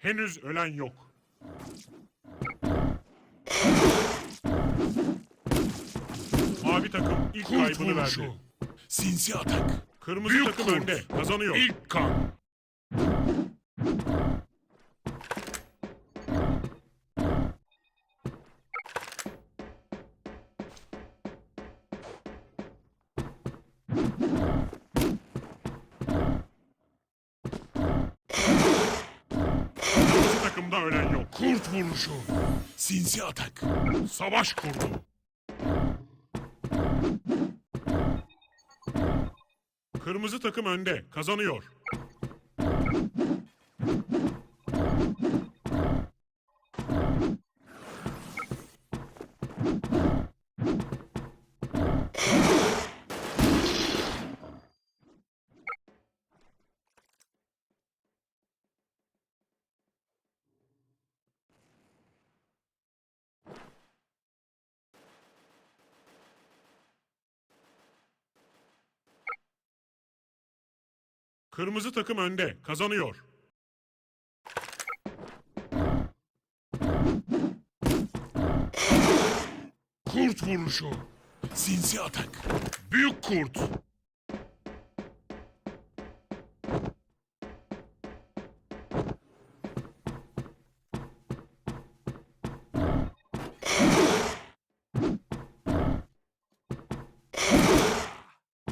Henüz ölen yok. Mavi takım ilk Kurt kaybını vuruşu. verdi. Sinsi atak. Kırmızı Büyük takım kurt. önde. Kazanıyor. İlk kan. Kırmızı takımda ölen yok. Kurt vuruşu. Sinsi atak. Savaş kurdu. Kırmızı takım önde. Kazanıyor. Kırmızı takım önde. Kazanıyor. Kurt vuruşu. Sinsi atak. Büyük kurt.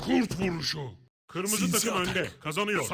Kurt vuruşu. Kırmızı takım önde. Kazanıyor.